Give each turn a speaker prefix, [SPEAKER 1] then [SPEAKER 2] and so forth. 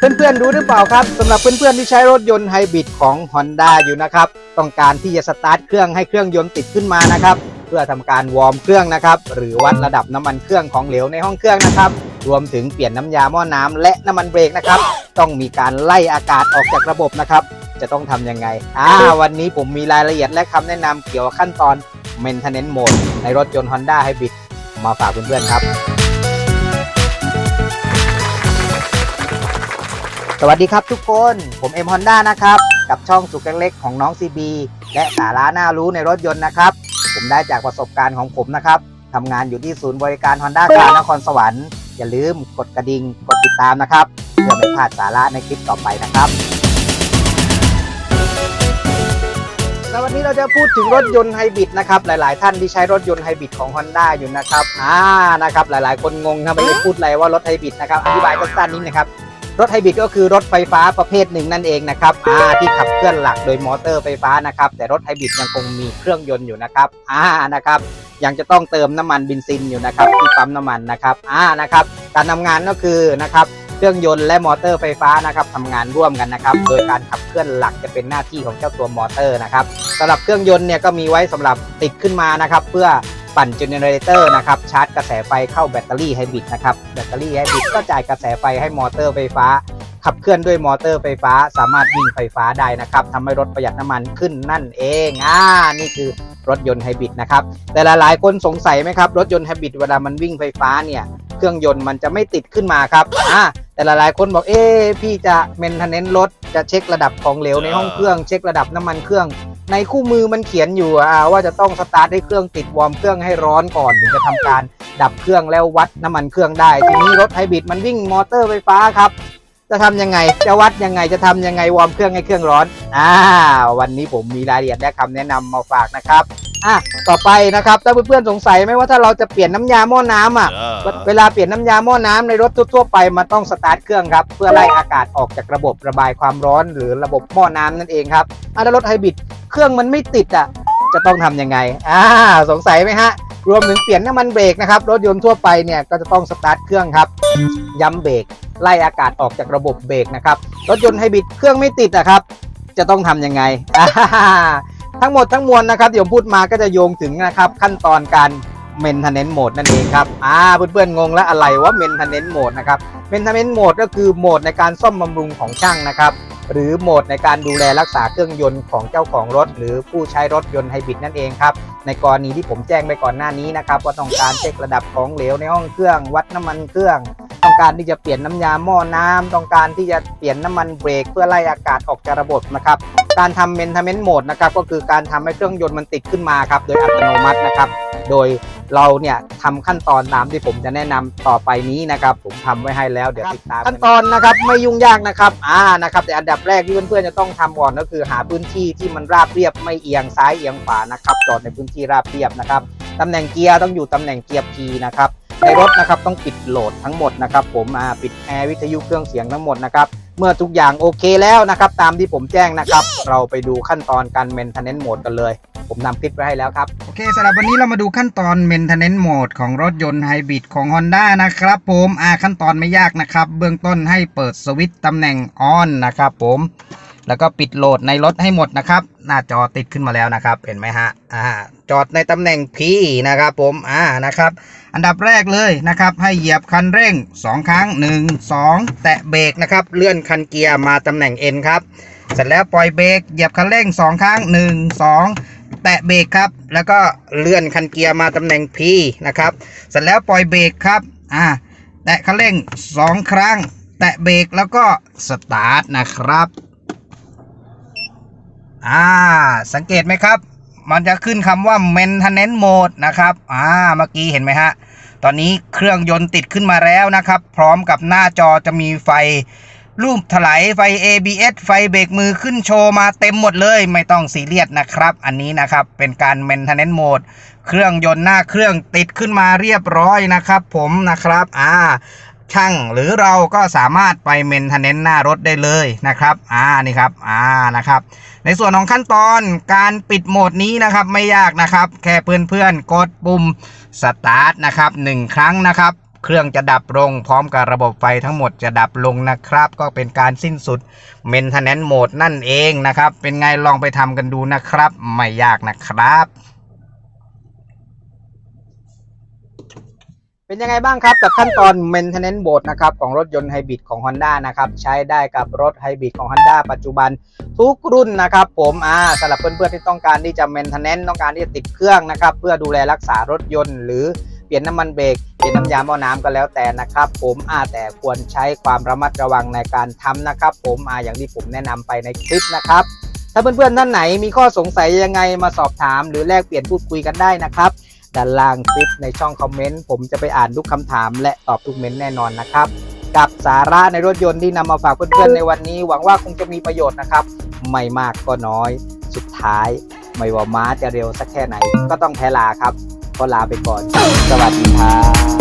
[SPEAKER 1] เพื่อนๆรู้หรือเปล่าครับสำหรับเพื่อนๆที่ใช้รถยนต์ไฮบริดของ Honda อยู่นะครับ ต้องการที่จะสตาร์ทเครื่องให้เครื่องยนต์ติดขึ้นมานะครับ เพื่อทำการวอร์มเครื่องนะครับ หรือวัดระดับน้ำมันเครื่องของเหลวในห้องเครื่องนะครับ รวมถึงเปลี่ยนน้ำยาหม้อน้ำและน้ำมันเบรกนะครับ ต้องมีการไล่อากาศออกจากระบบนะครับ จะต้องทำยังไงอ่าวันนี้ผมมีรายละเอียดและคำแนะนำเกี่ยวกับขั้นตอน Maintenance Mode ในรถยนต์ Honda Hybrid มาฝากเพื่อนๆครับ สวัสดีครับทุกคน ผมเอ็มฮอนด้านะครับ กับช่องสุขเล็กๆของน้องซีบีและสาระน่ารู้ในรถยนต์นะครับ ผมได้จากประสบการณ์ของผมนะครับทำงานอยู่ที่ศูนย์บริการ Honda กลางนครสวรรค์อย่าลืมกดกระดิ่งกดติดตามนะครับเพื่อไม่พลาดสาระในคลิปต่อไปนะครับววันนี้เราจะพูดถึงรถยนต์ไฮบริดนะครับหลาย ๆ ท่านที่ใช้รถยนต์ไฮบริดของ Honda อยู่นะครับอ่านะครับหลายๆ คนงงครับไม่ได้พูดอะไรว่ารถไฮบริดนะครับอธิบายสั้นๆนิดนะครับ รถไฮบริดก็คือรถไฟฟ้าประเภทหนึ่งนั่นเองนะครับอ่าที่ขับเคลื่อนหลักโดยมอเตอร์ไฟฟ้านะครับ แต่รถไฮบริดยังคงมีเครื่องยนต์อยู่นะครับอ่านะครับ ยังจะต้องเติมน้ำมันเบนซินอยู่นะครับที่ปั๊มน้ำมันนะครับอ่านะครับ การทำงานก็คือนะครับเครื่องยนต์และมอเตอร์ไฟฟ้านะครับทำงานร่วมกันนะครับ โดยการขับเคลื่อนหลักจะเป็นหน้าที่ของเจ้าตัวมอเตอร์นะครับสำหรับเครื่องยนต์เนี่ยก็มีไว้สำหรับติดขึ้นมานะครับ เพื่อ ปั่นเจเนเรเตอร์นะครับชาร์จกระแสไฟเข้าแบตเตอรี่ไฮบริดนะครับแบตเตอรี่ไฮบริดก็จ่ายกระแสไฟให้มอเตอร์ไฟฟ้า ขับเคลื่อนด้วยมอเตอร์ไฟฟ้า สามารถวิ่งไฟฟ้าได้นะครับทำให้รถประหยัดน้ำมันขึ้นนั่นเองอ่านี่คือรถยนต์ไฮบริดนะครับแต่หลายๆคนสงสัยไหมครับรถยนต์ไฮบริดเวลามันวิ่งไฟฟ้าเนี่ยเครื่องยนต์มันจะไม่ติดขึ้นมาครับอ่าแต่หลายๆคนบอกเอ๊พี่จะเมนเทนเนนรถจะเช็คระดับของเหลวในห้องเครื่อง เช็คระดับน้ำมันเครื่อง ในคู่มือมันเขียนอยู่ว่าจะต้องสตาร์ทให้เครื่องติดวอร์มเครื่องให้ร้อนก่อนถึงจะทำการดับเครื่องแล้ววัดน้ำมันเครื่องได้ ทีนี้รถไฮบริดมันวิ่งมอเตอร์ไฟฟ้าครับจะทำยังไง จะวัดยังไง จะทำยังไงวอร์มเครื่องให้เครื่องร้อน อ่า วันนี้ผมมีรายละเอียดและคำแนะนำมาฝากนะครับ อะต่อไปนะครับถ้าเพื่อนๆสงสัยไหมว่าถ้าเราจะเปลี่ยนน้ำยาหม้อน้ำอะ เวลาเปลี่ยนน้ำยาหม้อน้ำในรถทั่วๆไปมันต้องสตาร์ทเครื่องครับ เพื่อไล่อากาศออกจากระบบระบายความร้อน หรือระบบหม้อน้ำนั่นเองครับอะแล้วรถไฮบริดเครื่องมันไม่ติดอะจะต้องทำยังไงอ่าสงสัยไหมฮะรวมถึงเปลี่ยนน้ำมันเบรกนะครับรถยนต์ทั่วไปเนี่ยก็จะต้องสตาร์ทเครื่องครับ ย้ำเบรกไล่อากาศออกจากระบบเบรกนะครับรถยนต์ไฮบริดเครื่องไม่ติดอะครับจะต้องทำยังไงอ่า ทั้งหมดทั้งมวลนะครับเดี๋ยวพูดมาก็จะโยงถึงนะครับขั้นตอนการ maintenance mode นั่นเองครับอ่าเพื่อนๆงงแล้วอะไรว่า maintenance mode นะครับ maintenance mode ก็คือโหมดในการซ่อมบำรุงของช่างนะครับหรือโหมดในการดูแลรักษาเครื่องยนต์ของเจ้าของรถ หรือผู้ใช้รถยนต์ไฮบริดนั่นเองครับในกรณีที่ผมแจ้งไปก่อนหน้านี้นะครับว่าต้องการเช็คระดับของเหลวในห้องเครื่อง วัดน้ำมันเครื่อง ต้องการที่จะเปลี่ยนน้ำยาหม้อน้ำต้องการที่จะเปลี่ยนน้ำมันเบรกเพื่อไล่อากาศออกจากระบบนะครับ การทำ maintenance mode นะครับก็คือการทำให้เครื่องยนต์มันติดขึ้นมาครับโดยอัตโนมัตินะครับ โดยเราเนี่ยทำขั้นตอนตามที่ผมจะแนะนำต่อไปนี้นะครับ ผมทำไว้ให้แล้วเดี๋ยวติดตามขั้นตอนนะครับไม่ยุ่งยากนะครับอ่านะครับ แต่อันดับแรกที่เพื่อนๆจะต้องทำก่อนก็คือ หาพื้นที่ที่มันราบเรียบไม่เอียงซ้ายเอียงขวานะครับ จอดในพื้นที่ราบเรียบนะครับตำแหน่งเกียร์ต้องอยู่ตำแหน่งเกียร์ P นะครับในรถนะครับต้องปิดโหลดทั้งหมดนะครับ ผมปิดแอร์วิทยุเครื่องเสียงทั้งหมดนะครับ เมื่อทุกอย่างโอเคแล้วนะครับ ตามที่ผมแจ้งนะครับ เราไปดูขั้นตอนการ maintenance mode กันเลย ผมนำคลิปไว้ให้แล้วครับ โอเคสำหรับวันนี้เรามาดูขั้นตอน maintenance mode ของรถยนต์ไฮบริดของ Honda นะครับผมอ่าขั้นตอนไม่ยากนะครับ เบื้องต้นให้เปิดสวิตช์ตำแหน่ง on นะครับผมแล้วก็ปิดโหลดในรถให้หมดนะครับ หน้าจอติดขึ้นมาแล้วนะครับ เห็นไหมฮะอ่าจอดในตำแหน่ง P นะครับผมอ่านะครับ อันดับแรกเลยนะครับให้เหยียบคันเร่ง 2 ครั้ง 1 2 แตะเบรกนะครับเลื่อนคันเกียร์มาตำแหน่ง N ครับเสร็จแล้วปล่อยเบรกเหยียบคันเร่ง 2 ครั้ง 1 2 แตะเบรกครับแล้วก็เลื่อนคันเกียร์มาตำแหน่ง P นะครับเสร็จแล้วปล่อยเบรกครับอ่าแตะคันเร่ง 2 ครั้ง แตะเบรกแล้วก็สตาร์ทนะครับอ่าสังเกตไหมครับ มันจะขึ้นคำว่า maintenance mode นะครับ อ่า เมื่อกี้เห็นไหมฮะ ตอนนี้เครื่องยนต์ติดขึ้นมาแล้วนะครับ พร้อมกับหน้าจอจะมีไฟรูปถลายไฟ ABS ไฟเบรกมือขึ้นโชว์มาเต็มหมดเลย ไม่ต้องซีเรียสนะครับ อันนี้นะครับ เป็นการ maintenance mode เครื่องยนต์หน้าเครื่องติดขึ้นมาเรียบร้อยนะครับ ผมนะครับ อ่า ช่างหรือเราก็สามารถไปเมนเทนเนนหน้ารถได้เลยนะครับ อ่านี่ครับ อ่านะครับ ในส่วนของขั้นตอนการปิดโหมดนี้นะครับไม่ยากนะครับ แค่เพื่อนๆกดปุ่มสตาร์ทนะครับหนึ่งครั้งนะครับเครื่องจะดับลงพร้อมกับระบบไฟทั้งหมดจะดับลงนะครับ ก็เป็นการสิ้นสุด Maintenance Mode นั่นเองนะครับ เป็นไงลองไปทำกันดูนะครับ ไม่ยากนะครับ เป็นยังไงบ้างครับกับขั้นตอน maintenance mode นะครับของรถยนต์ไฮบริดของ Honda นะครับใช้ได้กับรถไฮบริดของ Honda ปัจจุบันทุกรุ่นนะครับผมอ่าสำหรับเพื่อนๆที่ต้องการที่จะ maintenance ต้องการที่จะติดเครื่องนะครับเพื่อดูแลรักษารถยนต์ หรือเปลี่ยนน้ำมันเบรกเปลี่ยนน้ำยาหม้อน้ำก็แล้วแต่นะครับ ผมอ่าแต่ควรใช้ความระมัดระวังในการทำนะครับ ผมอ่าอย่างที่ผมแนะนำไปในคลิปนะครับถ้าเพื่อนๆท่านไหนมีข้อสงสัยยังไงมาสอบถาม หรือแลกเปลี่ยนพูดคุยกันได้นะครับ ด้านล่างคลิปในช่องคอมเมนต์ผมจะไปอ่านทุกคำถามและตอบทุกเมนต์แน่นอนนะครับ กับสาระในรถยนต์ที่นำมาฝากเพื่อนๆในวันนี้ หวังว่าคงจะมีประโยชน์นะครับ ไม่มากก็น้อย สุดท้าย ไม่ว่าม้าจะเร็วสักแค่ไหน ก็ต้องแพ้ลาครับก็ลาไปก่อน สวัสดีครับ